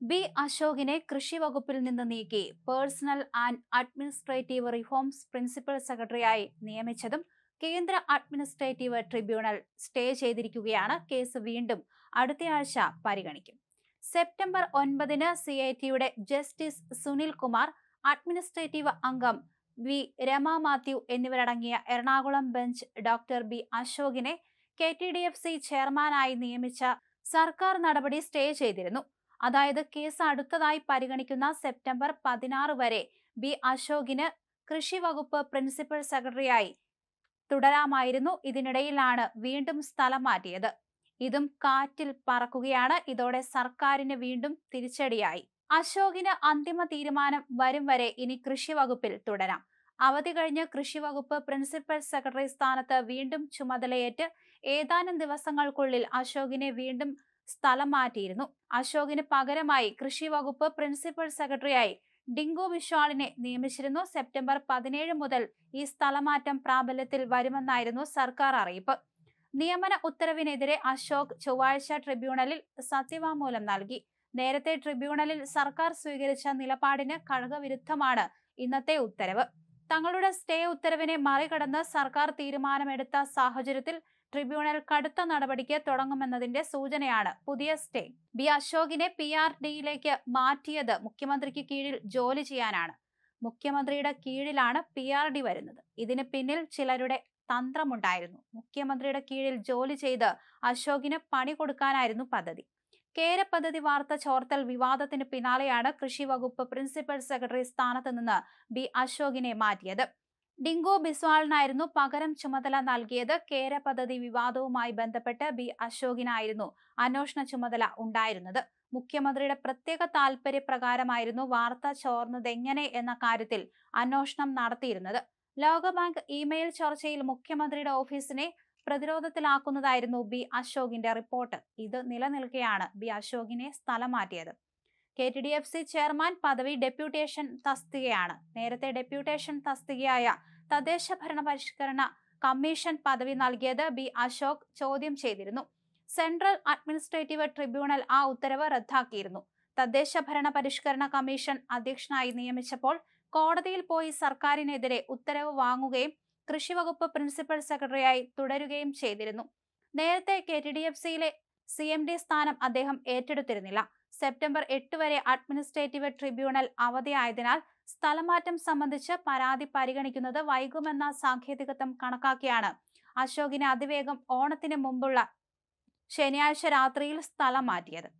B അശോകിനെ കൃഷി വകുപ്പിൽ നിന്ന് നീക്കി personnel and administrative reforms principal സെക്രട്ടറിയായി നിയമിച്ചതും കേന്ദ്ര അഡ്മിനിസ്ട്രേറ്റീവ് ട്രിബ്യൂണൽ സ്റ്റേ ചെയ്തിരിക്കുകയാണ്. കേസ് വീണ്ടും അടുത്തയാഴ്ച പരിഗണിക്കും. സെപ്റ്റംബർ ഒൻപതിന് സി ഐ ടിയുടെ ജസ്റ്റിസ് സുനിൽ കുമാർ അഡ്മിനിസ്ട്രേറ്റീവ് അംഗം വി രമ മാത്യു എന്നിവരടങ്ങിയ Ernakulam bench doctor B അശോകിനെ K T D F C ചെയർമാനായി നിയമിച്ച സർക്കാർ നടപടി സ്റ്റേ ചെയ്തിരുന്നു. അതായത് കേസ് അടുത്തതായി പരിഗണിക്കുന്ന സെപ്റ്റംബർ പതിനാറ് വരെ ബി അശോകിന് കൃഷി വകുപ്പ് പ്രിൻസിപ്പൽ സെക്രട്ടറിയായി തുടരാമായിരുന്നു. ഇതിനിടയിലാണ് വീണ്ടും സ്ഥലം മാറ്റിയത്. ഇതും കാറ്റിൽ പറക്കുകയാണ്. ഇതോടെ സർക്കാരിന് വീണ്ടും തിരിച്ചടിയായി. അശോകിന് അന്തിമ തീരുമാനം വരും വരെ ഇനി കൃഷി വകുപ്പിൽ തുടരാം. അവധി കഴിഞ്ഞ് കൃഷി വകുപ്പ് പ്രിൻസിപ്പൽ സെക്രട്ടറി സ്ഥാനത്ത് വീണ്ടും ചുമതലയേറ്റ് ഏതാനും ദിവസങ്ങൾക്കുള്ളിൽ അശോകിനെ വീണ്ടും സ്ഥലം മാറ്റിയിരുന്നു. അശോകിന് പകരമായി കൃഷി വകുപ്പ് പ്രിൻസിപ്പൽ സെക്രട്ടറിയായി ഡിങ്കു വിശ്വാളിനെ നിയമിച്ചിരുന്നു. സെപ്റ്റംബർ പതിനേഴ് മുതൽ ഈ സ്ഥലമാറ്റം പ്രാബല്യത്തിൽ വരുമെന്നായിരുന്നു സർക്കാർ അറിയിപ്പ്. നിയമന ഉത്തരവിനെതിരെ അശോക് ചൊവ്വാഴ്ച ട്രിബ്യൂണലിൽ സത്യവാങ്മൂലം നൽകി. നേരത്തെ ട്രിബ്യൂണലിൽ സർക്കാർ സ്വീകരിച്ച നിലപാടിന് കഴകവിരുദ്ധമാണ് ഇന്നത്തെ ഉത്തരവ്. തങ്ങളുടെ സ്റ്റേ ഉത്തരവിനെ മറികടന്ന് സർക്കാർ തീരുമാനമെടുത്ത സാഹചര്യത്തിൽ ട്രിബ്യൂണൽ കടുത്ത നടപടിക്ക് തുടങ്ങുമെന്നതിന്റെ സൂചനയാണ് പുതിയ സ്റ്റേ. ബി അശോകിനെ പി ആർ ഡിയിലേക്ക് മാറ്റിയത് മുഖ്യമന്ത്രിക്ക് കീഴിൽ ജോലി ചെയ്യാനാണ്. മുഖ്യമന്ത്രിയുടെ കീഴിലാണ് പി ആർ ഡി വരുന്നത്. ഇതിന് പിന്നിൽ ചിലരുടെ തന്ത്രമുണ്ടായിരുന്നു. മുഖ്യമന്ത്രിയുടെ കീഴിൽ ജോലി ചെയ്ത് അശോകിന് പണി കൊടുക്കാനായിരുന്നു പദ്ധതി. കേര പദ്ധതി വാർത്ത ചോർത്തൽ വിവാദത്തിന് പിന്നാലെയാണ് കൃഷി വകുപ്പ് പ്രിൻസിപ്പൽ സെക്രട്ടറി സ്ഥാനത്ത് നിന്ന് ബി അശോകിനെ മാറ്റിയത്. ഡിങ്കോ ബിസ്വാളിനായിരുന്നു പകരം ചുമതല നൽകിയത്. കേര പദ്ധതി വിവാദവുമായി ബന്ധപ്പെട്ട് ബി അശോകിനായിരുന്നു അന്വേഷണ ചുമതല ഉണ്ടായിരുന്നത്. മുഖ്യമന്ത്രിയുടെ പ്രത്യേക താൽപര്യപ്രകാരമായിരുന്നു വാർത്ത ചോർന്നതെങ്ങനെ എന്ന കാര്യത്തിൽ അന്വേഷണം നടത്തിയിരുന്നത്. ലോകബാങ്ക് ഇമെയിൽ ചർച്ചയിൽ മുഖ്യമന്ത്രിയുടെ ഓഫീസിനെ പ്രതിരോധത്തിലാക്കുന്നതായിരുന്നു ബി അശോകിന്റെ റിപ്പോർട്ട്. ഇത് നിലനിൽക്കെയാണ് ബി അശോകിനെ സ്ഥലം മാറ്റിയത്. K T D F C chairman പദവി ഡെപ്യൂട്ടേഷൻ തസ്തികയാണ്. നേരത്തെ ഡെപ്യൂട്ടേഷൻ തസ്തികയായ തദ്ദേശ ഭരണ പരിഷ്കരണ കമ്മീഷൻ പദവി നൽകിയത് ബി അശോക് ചോദ്യം ചെയ്തിരുന്നു. സെൻട്രൽ അഡ്മിനിസ്ട്രേറ്റീവ് ട്രിബ്യൂണൽ ആ ഉത്തരവ് റദ്ദാക്കിയിരുന്നു. തദ്ദേശ ഭരണ പരിഷ്കരണ കമ്മീഷൻ അധ്യക്ഷനായി നിയമിച്ചപ്പോൾ കോടതിയിൽ പോയി സർക്കാരിനെതിരെ ഉത്തരവ് വാങ്ങുകയും കൃഷി വകുപ്പ് പ്രിൻസിപ്പൽ സെക്രട്ടറിയായി തുടരുകയും ചെയ്തിരുന്നു. നേരത്തെ കെ ടി ഡി എഫ് സിയിലെ സി എം ഡി സ്ഥാനം അദ്ദേഹം ഏറ്റെടുത്തിരുന്നില്ല. സെപ്റ്റംബർ എട്ട് വരെ അഡ്മിനിസ്ട്രേറ്റീവ് ട്രിബ്യൂണൽ അവധിയായതിനാൽ സ്ഥലമാറ്റം സംബന്ധിച്ച് പരാതി പരിഗണിക്കുന്നത് വൈകുമെന്ന സാങ്കേതികത്വം കണക്കാക്കിയാണ്. അശോകിനെ അതിവേഗം ഓണത്തിന് മുമ്പുള്ള ശനിയാഴ്ച രാത്രിയിൽ സ്ഥലം മാറ്റിയത്.